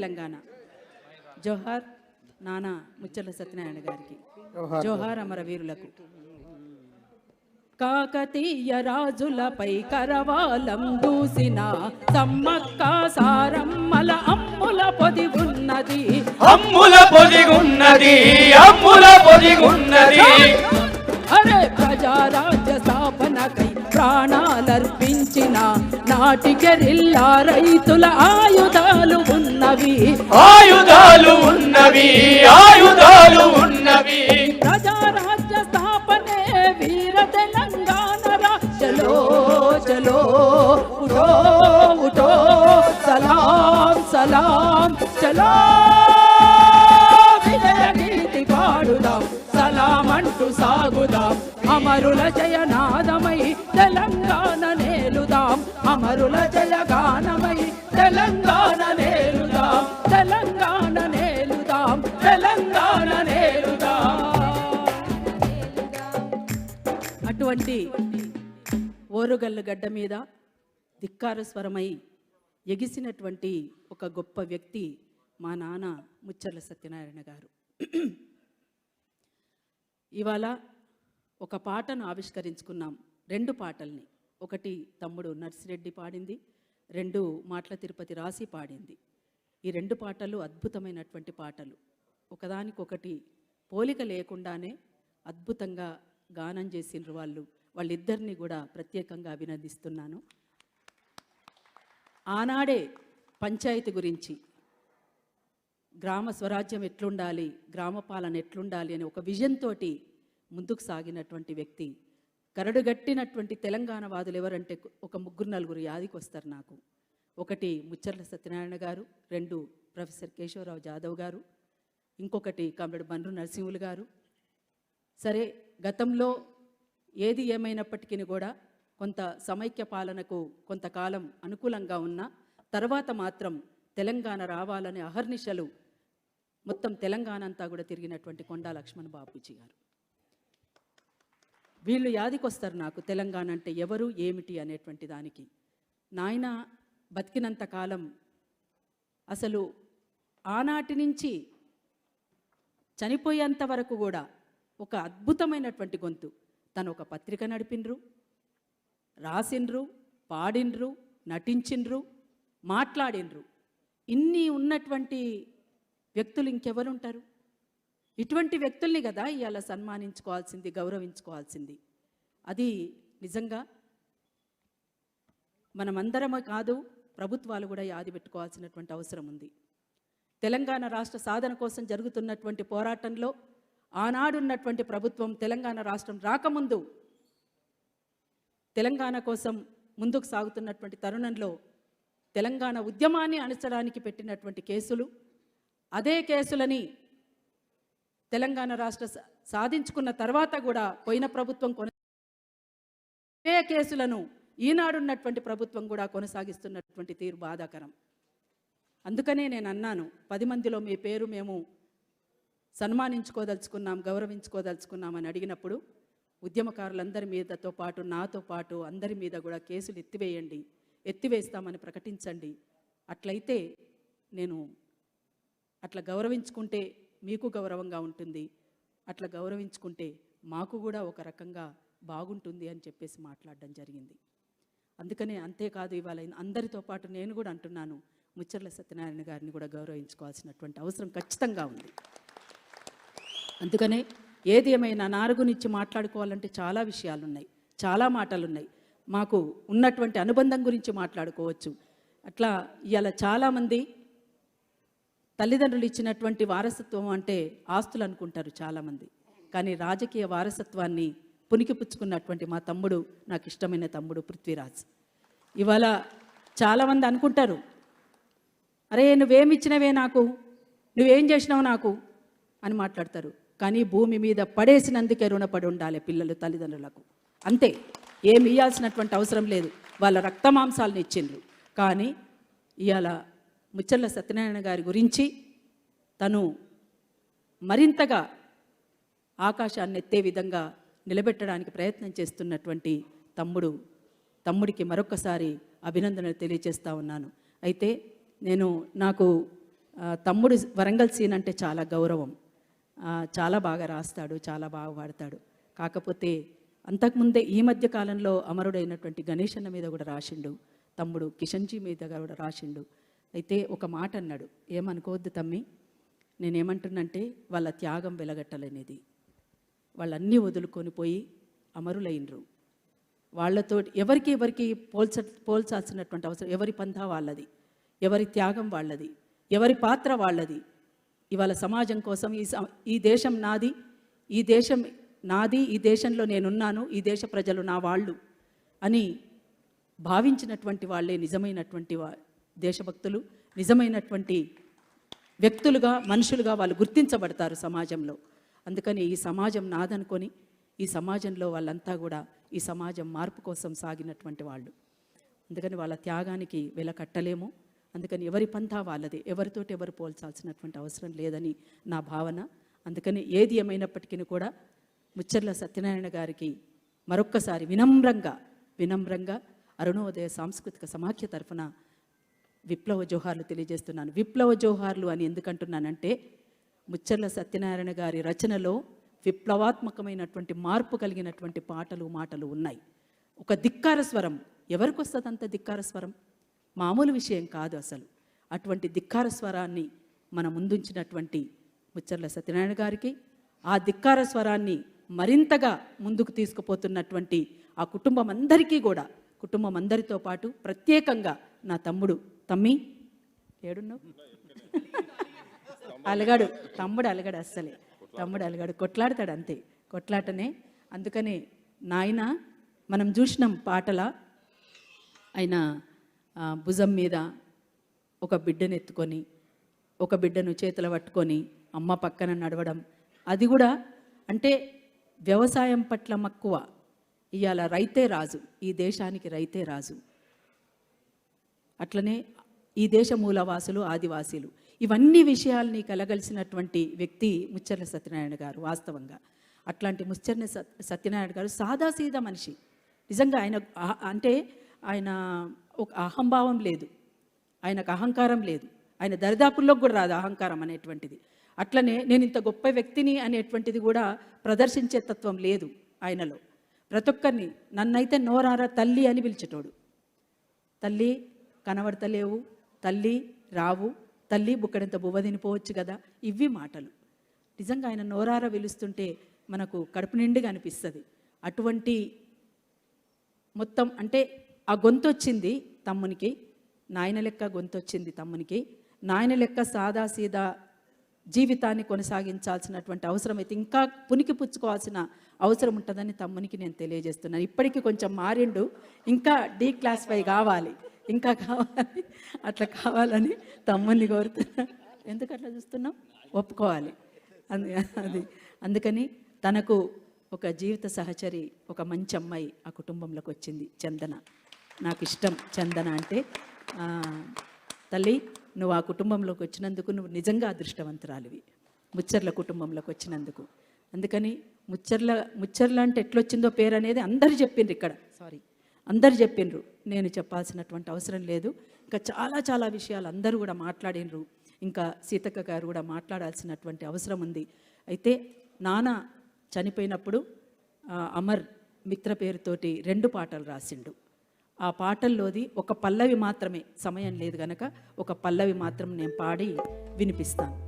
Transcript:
తెలంగాణ. జోహార్ నానా ముచ్చర్ల సత్యనారాయణ గారికి. జోహార్. అమరవీరులకు. కాకతీయ రాజులపై కరవాలం దూసిన సమ్మక్క సారమ్మల అమ్ముల పొది ఉన్నది. అమ్ముల పొదిగున్నది అమ్ముల పొదిగున్నది అరే ప్రజారాజ్య స్థాపనకై ప్రాణాలర్పించిన నాటికెరిల్లా రైతుల ఆయుధాలు ఉన్నవి. ఆయుధాలు ఉన్నవి ఆయుధాలు ఉన్నవి. ప్రజారాజ్య స్థాపనే వీర తెలంగాణ రాజ్యలో చలో ఉఠో ఉఠో సలాం సలాం చలో. విజయ గీతి పాడుదాం సలాం అంటూ సాగుదాం అమరుల జయనాదమై అమరుల జయగానమై తెలంగాణ నేలుదాం తెలంగాణ నేలుదాం తెలంగాణ నేలుదాం. అటువంటి ఓరుగల్లు గడ్డ మీద ధిక్కార స్వరమై ఎగిసినటువంటి ఒక గొప్ప వ్యక్తి మా నాన్న ముచ్చర్ల సత్యనారాయణ గారు. ఇవాళ ఒక పాటను ఆవిష్కరించుకున్నాం రెండు పాటల్ని. ఒకటి తమ్ముడు నర్సిరెడ్డి పాడింది రెండు మాటల తిరుపతి రాసి పాడింది. ఈ రెండు పాటలు అద్భుతమైనటువంటి పాటలు. ఒకదానికొకటి పోలిక లేకుండానే అద్భుతంగా గానం చేసిండ్రు వాళ్ళు. వాళ్ళిద్దరిని కూడా ప్రత్యేకంగా అభినందిస్తున్నాను. ఆనాడే పంచాయతీ గురించి గ్రామ స్వరాజ్యం ఎట్లుండాలి గ్రామ పాలన ఎట్లుండాలి అనే ఒక విజన్ తోటి ముందుకు సాగినటువంటి వ్యక్తి కరడుగట్టినటువంటి తెలంగాణ వాదులు ఎవరంటే ఒక ముగ్గురు నలుగురు యాదికి వస్తారు నాకు. ఒకటి ముచ్చర్ల సత్యనారాయణ గారు రెండు ప్రొఫెసర్ కేశవరావు జాదవ్ గారు ఇంకొకటి కామ్రేడ్ బండ్రు నరసింహులు గారు. సరే గతంలో ఏది ఏమైనప్పటికీ కూడా కొంత సమైక్య పాలనకు కొంతకాలం అనుకూలంగా ఉన్న తర్వాత మాత్రం తెలంగాణ రావాలనే అహర్నిశలు మొత్తం తెలంగాణ అంతా కూడా తిరిగినటువంటి కొండా లక్ష్మణ్ బాపూజీ గారు. వీళ్ళు యాదికొస్తారు నాకు తెలంగాణ అంటే ఎవరు ఏమిటి అనేటువంటి దానికి. నాయన బతికినంత కాలం అసలు ఆనాటి నుంచి చనిపోయేంత వరకు కూడా ఒక అద్భుతమైనటువంటి గొంతు. తను ఒక పత్రిక నడిపిండ్రు రాసిండ్రు పాడిండ్రు నటించిండ్రు మాట్లాడిండ్రు. ఇన్ని ఉన్నటువంటి వ్యక్తులు ఇంకెవరుంటారు? ఇటువంటి వ్యక్తుల్ని కదా ఇవాళ సన్మానించుకోవాల్సింది గౌరవించుకోవాల్సింది. అది నిజంగా మనమందరమే కాదు ప్రభుత్వాలు కూడా యాది పెట్టుకోవాల్సినటువంటి అవసరం ఉంది. తెలంగాణ రాష్ట్ర సాధన కోసం జరుగుతున్నటువంటి పోరాటంలో ఆనాడున్నటువంటి ప్రభుత్వం తెలంగాణ రాష్ట్రం రాకముందు తెలంగాణ కోసం ముందుకు సాగుతున్నటువంటి తరుణంలో తెలంగాణ ఉద్యమాన్ని అణచడానికి పెట్టినటువంటి కేసులు అదే కేసులని తెలంగాణ రాష్ట్ర సాధించుకున్న తర్వాత కూడా పోయిన ప్రభుత్వం కొన కేసులను ఈనాడున్నటువంటి ప్రభుత్వం కూడా కొనసాగిస్తున్నటువంటి తీరు బాధాకరం. అందుకనే నేను అన్నాను పది మందిలో మీ పేరు మేము సన్మానించుకోదలుచుకున్నాం గౌరవించుకోదలుచుకున్నామని అడిగినప్పుడు ఉద్యమకారులందరి మీదతో పాటు నాతో పాటు అందరి మీద కూడా కేసులు ఎత్తివేయండి ఎత్తివేస్తామని ప్రకటించండి. అట్లయితే నేను అట్లా గౌరవించుకుంటే మీకు గౌరవంగా ఉంటుంది. అట్లా గౌరవించుకుంటే మాకు కూడా ఒక రకంగా బాగుంటుంది అని చెప్పేసి మాట్లాడడం జరిగింది. అందుకనే అంతేకాదు ఇవాళ అందరితో పాటు నేను కూడా అంటున్నాను ముచ్చర్ల సత్యనారాయణ గారిని కూడా గౌరవించుకోవాల్సినటువంటి అవసరం ఖచ్చితంగా ఉంది. అందుకనే ఏది ఏమైనా నారు గురించి మాట్లాడుకోవాలంటే చాలా విషయాలు ఉన్నాయి చాలా మాటలు ఉన్నాయి మాకు ఉన్నటువంటి అనుబంధం గురించి మాట్లాడుకోవచ్చు. అట్లా ఇవాళ చాలామంది తల్లిదండ్రులు ఇచ్చినటువంటి వారసత్వం అంటే ఆస్తులు అనుకుంటారు చాలామంది. కానీ రాజకీయ వారసత్వాన్ని పునికిపుచ్చుకున్నటువంటి మా తమ్ముడు నాకు ఇష్టమైన తమ్ముడు పృథ్వీరాజ్. ఇవాళ చాలామంది అనుకుంటారు అరే నువ్వేమిచ్చినవే నాకు? నువ్వేం చేసినావు నాకు? అని మాట్లాడతారు. కానీ భూమి మీద పడేసినందుకే రుణపడి ఉండాలి పిల్లలు తల్లిదండ్రులకు. అంతే ఏమి ఇవ్వాల్సినటువంటి అవసరం లేదు. వాళ్ళ రక్తమాంసాలను ఇచ్చిండ్రు. కానీ ఇవాళ ముచ్చర్ల సత్యనారాయణ గారి గురించి తను మరింతగా ఆకాశాన్ని ఎత్తే విధంగా నిలబెట్టడానికి ప్రయత్నం చేస్తున్నటువంటి తమ్ముడు తమ్ముడికి మరొకసారి అభినందనలు తెలియజేస్తా ఉన్నాను. అయితే నేను నాకు తమ్ముడు వరంగల్ సీన్ అంటే చాలా గౌరవం. చాలా బాగా రాస్తాడు చాలా బాగా పాడతాడు కాకపోతే అంతకుముందే ఈ మధ్య కాలంలో అమరుడైనటువంటి గణేష్ అన్న మీద కూడా రాసిండు తమ్ముడు కిషన్జీ మీద కూడా రాసిండు. అయితే ఒక మాట అన్నాడు. ఏమనుకోవద్దు తమ్మి నేనేమంటున్నంటే వాళ్ళ త్యాగం వెలగట్టలనేది. వాళ్ళన్నీ వదులుకొని పోయి అమరులైనరు వాళ్ళతో ఎవరికి ఎవరికి పోల్చ పోల్చాల్సినటువంటి అవసరం ఎవరి పంధా వాళ్ళది ఎవరి త్యాగం వాళ్ళది ఎవరి పాత్ర వాళ్ళది. ఇవాళ సమాజం కోసం ఈ స- ఈ దేశం నాది ఈ దేశం నాది ఈ దేశంలో నేనున్నాను ఈ దేశ ప్రజలు నా వాళ్ళు అని భావించినటువంటి వాళ్ళే నిజమైనటువంటి వా దేశభక్తులు నిజమైనటువంటి వ్యక్తులుగా మనుషులుగా వాళ్ళు గుర్తించబడతారు సమాజంలో. అందుకని ఈ సమాజం నాదనుకొని ఈ సమాజంలో వాళ్ళంతా కూడా ఈ సమాజం మార్పు కోసం సాగినటువంటి వాళ్ళు. అందుకని వాళ్ళ త్యాగానికి వెల కట్టలేము. అందుకని ఎవరి పంథా వాళ్ళది. ఎవరితోటి ఎవరు పోల్చాల్సినటువంటి అవసరం లేదని నా భావన. అందుకని ఏది ఏమైనప్పటికీ కూడా ముచ్చర్ల సత్యనారాయణ గారికి మరొక్కసారి వినమ్రంగా వినమ్రంగా అరుణోదయ సాంస్కృతిక సమాఖ్య తరఫున విప్లవ జోహార్లు తెలియజేస్తున్నాను. విప్లవ జోహార్లు అని ఎందుకంటున్నానంటే ముచ్చర్ల సత్యనారాయణ గారి రచనలో విప్లవాత్మకమైనటువంటి మార్పు కలిగినటువంటి పాటలు మాటలు ఉన్నాయి. ఒక ధిక్కార స్వరం ఎవరికి వస్తుంది అంత ధిక్కార స్వరం? మామూలు విషయం కాదు అసలు. అటువంటి ధిక్కార స్వరాన్ని మన ముందుంచినటువంటి ముచ్చర్ల సత్యనారాయణ గారికి ఆ ధిక్కార స్వరాన్ని మరింతగా ముందుకు తీసుకుపోతున్నటువంటి ఆ కుటుంబం అందరికీ కూడా కుటుంబం అందరితో పాటు ప్రత్యేకంగా నా తమ్ముడు తమ్మి. ఏడున్నావు? అలగాడు తమ్ముడు అలగాడు అస్సలే. తమ్ముడు అలగాడు. కొట్లాడతాడు అంతే. కొట్లాటనే. అందుకనే నాయన మనం చూసినాం పాటల. ఆయన భుజం మీద ఒక బిడ్డను ఎత్తుకొని ఒక బిడ్డను చేతులు పట్టుకొని అమ్మ పక్కన నడవడం. అది కూడా అంటే వ్యవసాయం పట్ల మక్కువ. ఇవాళ రైతే రాజు. ఈ దేశానికి రైతే రాజు. అట్లనే ఈ దేశ మూలవాసులు ఆదివాసీలు. ఇవన్నీ విషయాల్ని కలగలిసినటువంటి వ్యక్తి ముచ్చర్ల సత్యనారాయణ గారు వాస్తవంగా. అట్లాంటి ముచ్చర్ల సత్యనారాయణ గారు సాదాసీదా మనిషి. నిజంగా ఆయన అంటే ఆయన ఒక అహంభావం లేదు. ఆయనకు అహంకారం లేదు. ఆయన దరిదాపుల్లోకి కూడా రాదు అహంకారం అనేటువంటిది. అట్లనే నేను ఇంత గొప్ప వ్యక్తిని అనేటువంటిది కూడా ప్రదర్శించే తత్వం లేదు ఆయనలో. ప్రతి ఒక్కరిని నన్నైతే నోరారా తల్లి అని పిలిచేటోడు. తల్లి కనబడతలేవు తల్లి రావు తల్లి బుక్కడంత బువ్వ తినిపోవచ్చు కదా? ఇవి మాటలు. నిజంగా ఆయన నోరార విలుస్తుంటే మనకు కడుపు నిండుగా అనిపిస్తుంది. అటువంటి మొత్తం అంటే ఆ గొంతు వచ్చింది తమ్మునికి నాయన లెక్క గొంతు వచ్చింది తమ్మునికి. నాయన లెక్క సాదా సీదా జీవితాన్ని కొనసాగించాల్సినటువంటి అవసరం అయితే ఇంకా పునికి పుచ్చుకోవాల్సిన అవసరం ఉంటుందని తమ్మునికి నేను తెలియజేస్తున్నాను. ఇప్పటికీ కొంచెం మారిండు ఇంకా డీ క్లాస్ ఫైవ్ కావాలి. ఇంకా కావాలి. అట్లా కావాలని తమ్ముని కోరుతున్నా. ఎందుకు అట్లా చూస్తున్నాం ఒప్పుకోవాలి. అందు అది. అందుకని తనకు ఒక జీవిత సహచరి ఒక మంచి అమ్మాయి ఆ కుటుంబంలోకి వచ్చింది చందన. నాకు ఇష్టం చందన అంటే తల్లి నువ్వు ఆ కుటుంబంలోకి వచ్చినందుకు నువ్వు నిజంగా అదృష్టవంతురాలివి. ముచ్చర్ల కుటుంబంలోకి వచ్చినందుకు. అందుకని ముచ్చర్ల ముచ్చర్ల అంటే ఎట్లొచ్చిందో పేరు అనేది అందరు చెప్పిండ్రు ఇక్కడ. సారీ. అందరు చెప్పిండ్రు నేను చెప్పాల్సినటువంటి అవసరం లేదు. ఇంకా చాలా చాలా విషయాలు అందరూ కూడా మాట్లాడినరు. ఇంకా సీతక్క గారు కూడా మాట్లాడాల్సినటువంటి అవసరం ఉంది. అయితే నాన్న చనిపోయినప్పుడు అమర్ మిత్ర పేరుతోటి రెండు పాటలు రాసిండు. ఆ పాటల్లోది ఒక పల్లవి మాత్రమే సమయం లేదు గనక ఒక పల్లవి మాత్రం నేను పాడి వినిపిస్తాను.